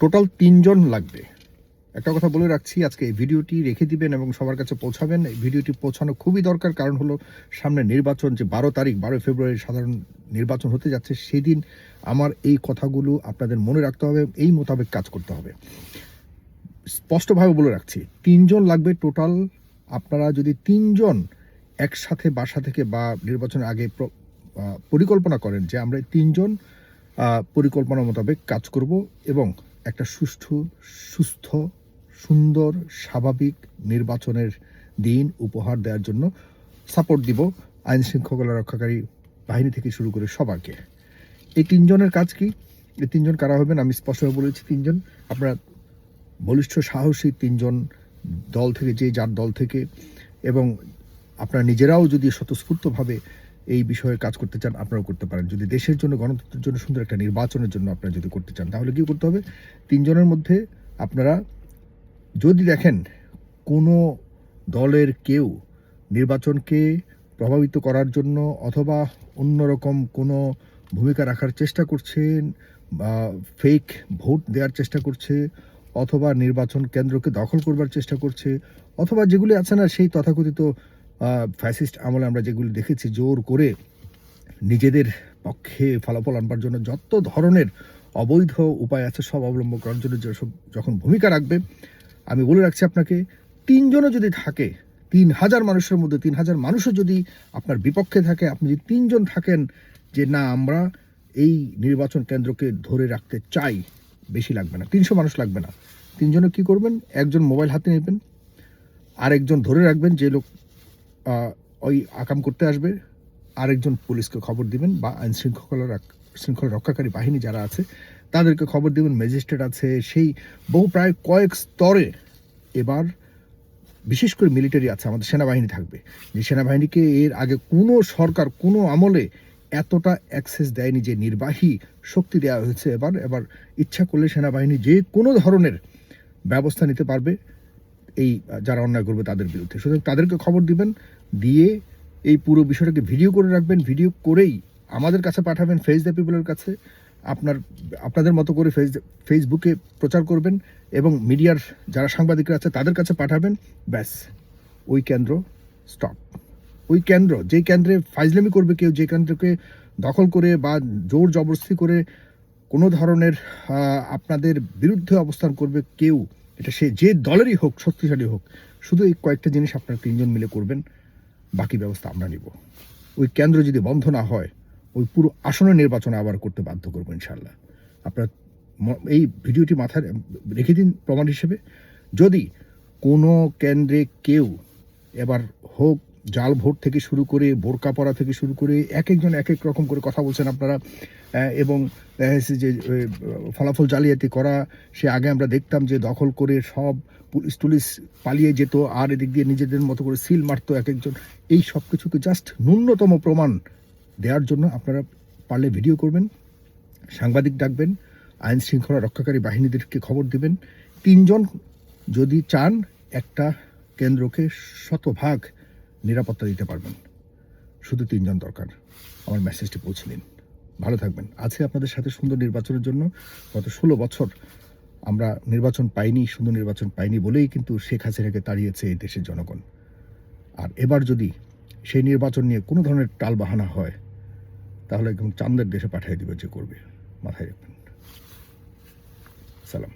Total তিনজন লাগবে। একটা কথা বলে রাখছি, আজকে এই ভিডিওটি রেখে দিবেন এবং সবার কাছে পৌঁছাবেন। এই ভিডিওটি পৌঁছানো খুবই দরকার, কারণ হলো সামনে নির্বাচন, যে বারো তারিখ বারো ফেব্রুয়ারি সাধারণ নির্বাচন হতে যাচ্ছে, সেদিন আমার এই কথাগুলো আপনাদের মনে রাখতে হবে, এই মোতাবেক কাজ করতে হবে। স্পষ্টভাবে বলে রাখছি, তিনজন লাগবে টোটাল। আপনারা যদি তিনজন একসাথে বাসা থেকে বা নির্বাচনের আগে প্র- পরিকল্পনা করেন যে আমরা তিনজন পরিকল্পনা মোতাবেক কাজ করব এবং একটা সুষ্ঠু, সুস্থ, সুন্দর, স্বাভাবিক নির্বাচনের দিন উপহার দেওয়ার জন্য সাপোর্ট দিব আইন শৃঙ্খলা রক্ষাকারী বাহিনী থেকে শুরু করে সবাইকে। এই তিনজনের কাজ কি? এই তিনজন কারা হবেন? আমি স্পষ্টভাবে বলেছি তিনজন। আপনারা বলিষ্ঠ সাহসী তিনজন দল থেকে, যে যার দল থেকে, এবং আপনারা নিজেরাও যদি স্বতঃস্ফূর্তভাবে এই বিষয়ে কাজ করতে চান, আপনারাও করতে পারেন। যদি দেশের জন্য, গণতন্ত্রের জন্য সুন্দর একটা নির্বাচনের জন্য আপনারা যদি করতে চান, তাহলে কি করতে হবে? তিনজনের মধ্যে আপনারা যদি দেখেন কোনো দলের কেউ নির্বাচনকে প্রভাবিত করার জন্য অথবা অন্যরকম কোনো ভূমিকা রাখার চেষ্টা করছেন বা ফেক ভোট দেওয়ার চেষ্টা করছে অথবা নির্বাচন কেন্দ্রকে দখল করবার চেষ্টা করছে, অথবা যেগুলি আছে না, সেই তথাকথিত ফ্যাসিস্ট আমলে আমরা যেগুলি দেখেছি, জোর করে নিজেদের পক্ষে ফলাফল আনবার জন্য যত ধরনের অবৈধ উপায় আছে, সব অবলম্বন করার জন্য যেসব যখন ভূমিকা রাখবে, আমি বলে রাখছি আপনাকে, তিনজনও যদি থাকে, তিন হাজার মানুষের মধ্যে, তিন হাজার মানুষও যদি আপনার বিপক্ষে থাকে, আপনি যদি তিনজন থাকেন যে না, আমরা এই নির্বাচন কেন্দ্রকে ধরে রাখতে চাই, বেশি লাগবে না, তিনশো মানুষ লাগবে না। তিনজনে কি করবেন? একজন মোবাইল হাতে নেবেন, আরেকজন ধরে রাখবেন, যে লোক ওই আকাম করতে আসবে। আরেকজন পুলিশকে খবর দিবেন বা আইন শৃঙ্খলা শৃঙ্খলা রক্ষাকারী বাহিনী যারা আছে, তাদেরকে খবর দিবেন। ম্যাজিস্ট্রেট আছে, সেই বহু প্রায় কয়েক স্তরে এবার বিশেষ করে মিলিটারি আছে, আমাদের সেনাবাহিনী থাকবে। যে সেনাবাহিনীকে এর আগে কোনো সরকার, কোনো আমলে এতটা অ্যাক্সেস দেয়নি যে নির্বাহী শক্তি দেওয়া হয়েছে। এবার এবার ইচ্ছা করলে সেনাবাহিনী যে কোনো ধরনের ব্যবস্থা নিতে পারবে। এই যারা অন্যায় করবে তাদের বিরুদ্ধে। সুতরাং তাদেরকে খবর দিবেন, দিয়ে এই পুরো বিষয়টাকে ভিডিও করে রাখবেন। ভিডিও করেই আমাদের কাছে পাঠাবেন ফেস দ্য পিপলের কাছে। আপনার, আপনাদের মতো করে ফেস ফেসবুকে প্রচার করবেন এবং মিডিয়ার যারা সাংবাদিকরা আছে, তাদের কাছে পাঠাবেন। ব্যাস, ওই কেন্দ্র স্টপ ওই কেন্দ্র যেই কেন্দ্রে ফাইজলামি করবে কেউ, যে কেন্দ্রকে দখল করে বা জোর জবরদস্তি করে কোনো ধরনের আপনাদের বিরুদ্ধে অবস্থান করবে কেউ এটা সে যে দলেরই হোক, শক্তিশালী হোক, শুধু এই কয়েকটা জিনিস আপনারা তিনজন মিলে করবেন, বাকি ব্যবস্থা আমরা নিব। ওই কেন্দ্র যদি বন্ধ না হয়, ওই পুরো আসনে নির্বাচন আবার করতে বাধ্য করব ইনশাল্লাহ আপনার এই ভিডিওটি মাথায় রেখে দিন প্রমাণ হিসেবে। যদি কোনো কেন্দ্রে কেউ এবার হোক জাল ভোট থেকে শুরু করে, বোরকা পরা থেকে শুরু করে এক একজন এক এক রকম করে কথা বলছেন আপনারা। এবং দেখা যাচ্ছে যে ফলাফল জালিয়াতি করা, সে আগে আমরা দেখতাম যে দখল করে সব পুলিশ টুলিশ পালিয়ে যেত, আর এদিক দিয়ে নিজেদের মতো করে সিল মারতো এক একজন এই সব কিছুকে জাস্ট ন্যূনতম প্রমাণ দেওয়ার জন্য আপনারা পারলে ভিডিও করবেন, সাংবাদিক ডাকবেন, আইন শৃঙ্খলা রক্ষাকারী বাহিনীদেরকে খবর দেবেন। তিনজন যদি চান, একটা কেন্দ্রকে শতভাগ নিরাপত্তা দিতে পারবেন। শুধু তিনজন দরকার। আমার মেসেজটি পৌঁছে দিন। ভালো থাকবেন। আছে আপনাদের সাথে সুন্দর নির্বাচনের জন্য গত ষোলো বছর আমরা নির্বাচন পাইনি, সুন্দর নির্বাচন পাইনি বলেই কিন্তু শেখ হাসিনাকে তাড়িয়েছে এই দেশের জনগণ। আর এবার যদি সেই নির্বাচন নিয়ে কোনো ধরনের টালবাহানা হয়, তাহলে একদম চান্দের দেশে পাঠিয়ে দেবে যে করবে। মাথায় রাখবেন। সালাম।